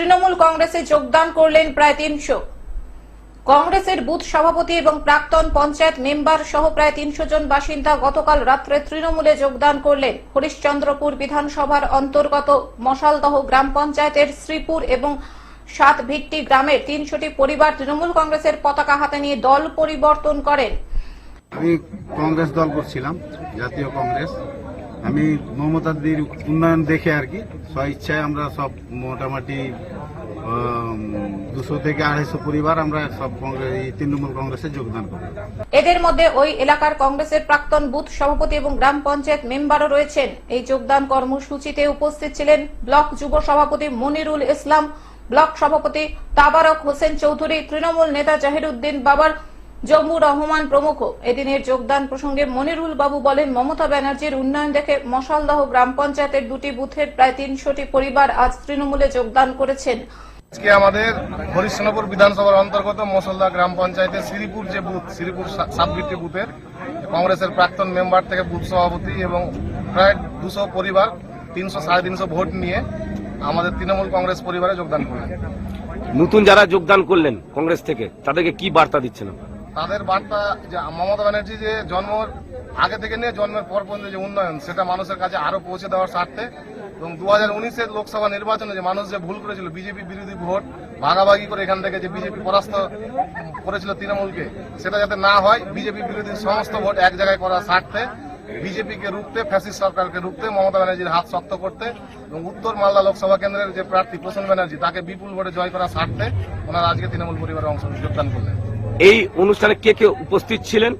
তৃণমূল কংগ্রেসে যোগদান করলেন প্রায় তিনশো। কংগ্রেসের বুথ সভাপতি এবং প্রাক্তন পঞ্চায়েত মেম্বার সহ প্রায় তিনশো জন বাসিন্দা গতকাল রাত্রে তৃণমূলে যোগদান করলেন হরিশ্চন্দ্রপুর বিধানসভার অন্তর্গত মশালদহ গ্রাম পঞ্চায়েতের শ্রীপুর এবং সাত ভিত্তি গ্রামের তিনশোটি পরিবার তৃণমূল কংগ্রেসের পতাকা হাতে নিয়ে দল পরিবর্তন করেন। আমি কংগ্রেস দল করছিলাম, জাতীয় কংগ্রেস। আমি মমতাদির উন্নয়ন দেখে আর কি। স্বইচ্ছায় আমরা সব মোটামুটি দুশো থেকে আড়াইশো পরিবার আমরা সব তৃণমূল কংগ্রেসে যোগদান করি। এদের মধ্যে ওই এলাকার কংগ্রেসের প্রাক্তন বুথ সভাপতি এবং গ্রাম পঞ্চায়েত মেম্বারও রয়েছেন। এই যোগদান কর্মসূচিতে উপস্থিত ছিলেন ব্লক যুব সভাপতি মনিরুল ইসলাম, ব্লক সভাপতি তাবারক হোসেন চৌধুরী, তৃণমূল নেতা জাহিরুদ্দিন বাবার জম্মু রহমান প্রমুখ। এদিনের যোগদান প্রসঙ্গে মনিরুল বাবু বলেন মমতা ব্যানার্জির উন্নয়ন দেখে মশালদহ গ্রাম পঞ্চায়েতের দুটি বুথের প্রায় তিনশোটি পরিবার আজ তৃণমূলে যোগদান করেছেন। আজকে আমাদের হরিশ্চন্দ্রপুর বিধানসভার অন্তর্গত মসলদা গ্রাম পঞ্চায়েতের শ্রীপুর যে বুথ শ্রীপুর সা- সাববৃত্তি বুথের কংগ্রেসের প্রাক্তন মেম্বার থেকে বুথ সভাপতি এবং প্রায় দুশো পরিবার তিনশো সাড়ে তিনশো ভোট নিয়ে আমাদের তৃণমূল কংগ্রেস পরিবারে যোগদান করলেন। নতুন যারা যোগদান করলেন কংগ্রেস থেকে তাদেরকে কি বার্তা দিচ্ছেন আপনারা? তাদের বার্তা যে মমতা ব্যানার্জি যে জন্ম আগে থেকে নিয়ে জন্মের পর পর্যন্ত যে উন্নয়ন, সেটা মানুষের কাছে আরও পৌঁছে দেওয়ার স্বার্থে এবং দু হাজার উনিশের লোকসভা নির্বাচনে যে মানুষ যে ভুল করেছিল, বিজেপি বিরোধী ভোট ভাগাভাগি করে এখান থেকে যে বিজেপি পরাস্ত করেছিল তৃণমূলকে, সেটা যাতে না হয়, বিজেপি বিরোধী সমস্ত ভোট এক জায়গায় করার স্বার্থে বিজেপিকে রুখতে, ফ্যাসিস্ট সরকারকে রুখতে, মমতা ব্যানার্জির হাত শক্ত করতে এবং উত্তর মালদা লোকসভা কেন্দ্রের যে প্রার্থী প্রসন্ন ব্যানার্জি, তাকে বিপুল ভোটে জয় করার স্বার্থে ওনারা আজকে তৃণমূল পরিবারের অংশ যোগদান করলেন। এই অনুষ্ঠানে কে কে উপস্থিত ছিলেন?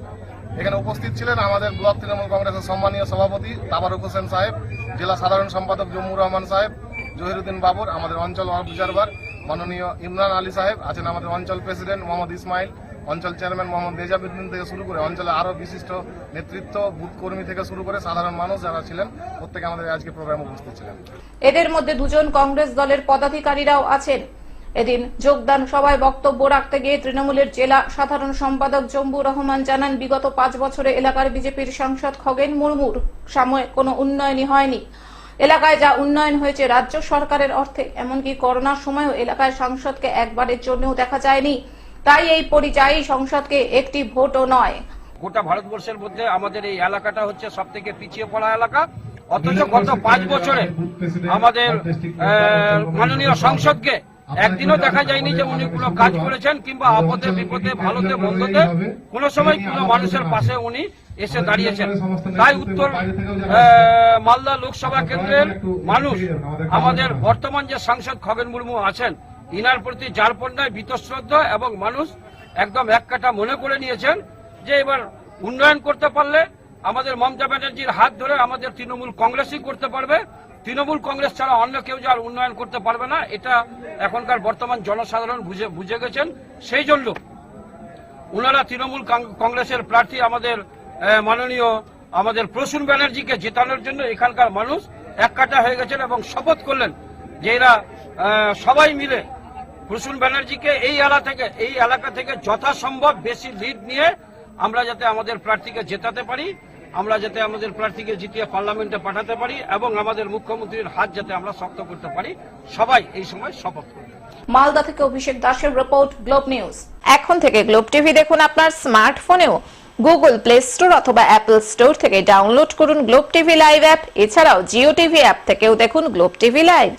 এখানে উপস্থিত ছিলেন আমাদের ব্লক তৃণমূল কংগ্রেসের সম্মানীয় সভাপতি তাবারুক হোসেন সাহেব জেলা সাধারণ সম্পাদক জম্মুর রহমান সাহেব জহিরুদ্দিন বাবর আমাদের অঞ্চল অবজারভার মাননীয় ইমরান আলী সাহেব আছেন আমাদের অঞ্চল প্রেসিডেন্ট মোহাম্মদ ইসমাইল অঞ্চল চেয়ারম্যান মোহাম্মদ দেজাবুদ্দিন থেকে শুরু করে অঞ্চলে আরও বিশিষ্ট নেতৃত্ব বুথ কর্মী থেকে শুরু করে সাধারণ মানুষ যারা ছিলেন প্রত্যেকে আমাদের আজকে প্রোগ্রামে উপস্থিত ছিলেন। এদের মধ্যে দুজন কংগ্রেস দলের পদাধিকারীরাও আছেন। এদিন যোগদান সভায় বক্তব্য রাখতে গিয়ে তৃণমূলের জেলা সাধারণ সম্পাদক জম্বু রহমান জানান, বিগত পাঁচ বছরে এলাকার বিজেপির সাংসদ খগেন মুর্মুর সাময়ে কোনো উন্নয়নই হয়নি। এলাকায় যা উন্নয়ন হয়েছে রাজ্য সরকারের অর্থে, এমনকি করোনার সময়ও এলাকায় সাংসদকে একবারের জন্যও দেখা যায়নি। তাই এই পরিযায়ী সংসদকে একটি ভোটও নয়। গোটা ভারতবর্ষের মধ্যে আমাদের এই এলাকাটা হচ্ছে সব থেকে পিছিয়ে পড়া এলাকা। অথচ গত পাঁচ বছরে আমাদের মাননীয় সংসদকে একদিনও দেখা যায়নি যে উনি কোনো কাজ করেছেন কিংবা আপদে বিপদে ভালোতে মন্দতে কোনো সময় কোনো মানুষের পাশে উনি এসে দাঁড়িয়েছেন। তাই উত্তর মালদা লোকসভা কেন্দ্রের মানুষ আমাদের বর্তমান যে সাংসদ খগেন মুর্মু আছেন ইনার প্রতি যার পণ্যায় বীতশ্রদ্ধ এবং মানুষ একদম এক কাটা মনে করে নিয়েছেন যে এবার উন্নয়ন করতে পারলে আমাদের মমতা ব্যানার্জির হাত ধরে আমাদের তৃণমূল কংগ্রেসই করতে পারবে তৃণমূল কংগ্রেস ছাড়া অন্য কেউ যে আর উন্নয়ন করতে পারবে না, এটা এখনকার বর্তমান জনসাধারণ বুঝে বুঝে গেছেন। সেই জন্য ওনারা তৃণমূল কংগ্রেসের প্রার্থী, আমাদের মাননীয় আমাদের প্রসূন ব্যানার্জিকে জেতানোর জন্য এখানকার মানুষ এক কাটা হয়ে গেছেন এবং শপথ করলেন যে এরা সবাই মিলে প্রসূন ব্যানার্জিকে এই এলাকা থেকে, এই এলাকা থেকে যথাসম্ভব বেশি লিড নিয়ে আমরা যাতে আমাদের প্রার্থীকে জেতাতে পারি। আমরা যাতে আমাদের প্রার্থীকে জিতিয়ে পার্লামেন্টে পাঠাতে পারি এবং আমাদের মুখ্যমন্ত্রীর হাত যাতে আমরা শক্ত করতে পারি, সবাই এই সময় শপথ করবে। মালদা থেকে অভিষেক দাসের রিপোর্ট, গ্লোব নিউজ। এখন থেকে গ্লোব টিভি দেখুন আপনার স্মার্টফোনেও। গুগল প্লে স্টোর অথবা অ্যাপল স্টোর থেকে ডাউনলোড করুন গ্লোব টিভি লাইভ অ্যাপ। এছাড়াও জিও টিভি অ্যাপ থেকেও দেখুন গ্লোব টিভি লাইভ।